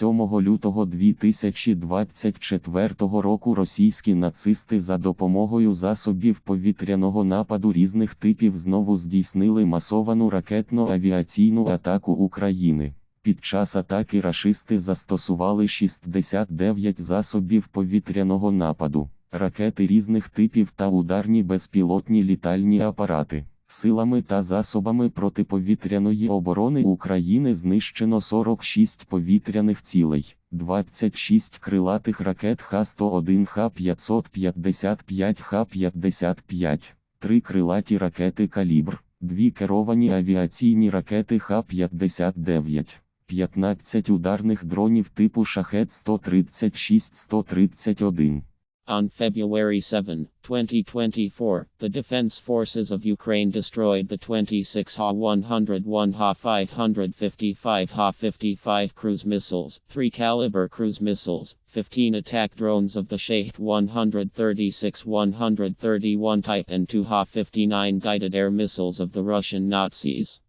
7 лютого 2024 року російські нацисти за допомогою засобів повітряного нападу різних типів знову здійснили масовану ракетно-авіаційну атаку України. Під час атаки рашисти застосували 69 засобів повітряного нападу, ракети різних типів та ударні безпілотні літальні апарати. Силами та засобами протиповітряної оборони України знищено 46 повітряних цілей, 26 крилатих ракет Х-101, Х-555, Х-55, 3 крилаті ракети «Калібр», 2 керовані авіаційні ракети Х-59, 15 ударних дронів типу Шахет-136-131. On February 7, 2024, the Defense Forces of Ukraine destroyed the 26 Ha-101 Ha-555 Ha-55 cruise missiles, 3 Caliber cruise missiles, 15 attack drones of the Shahed 136-131 type and 2 Ha-59 guided air missiles of the Russian Nazis.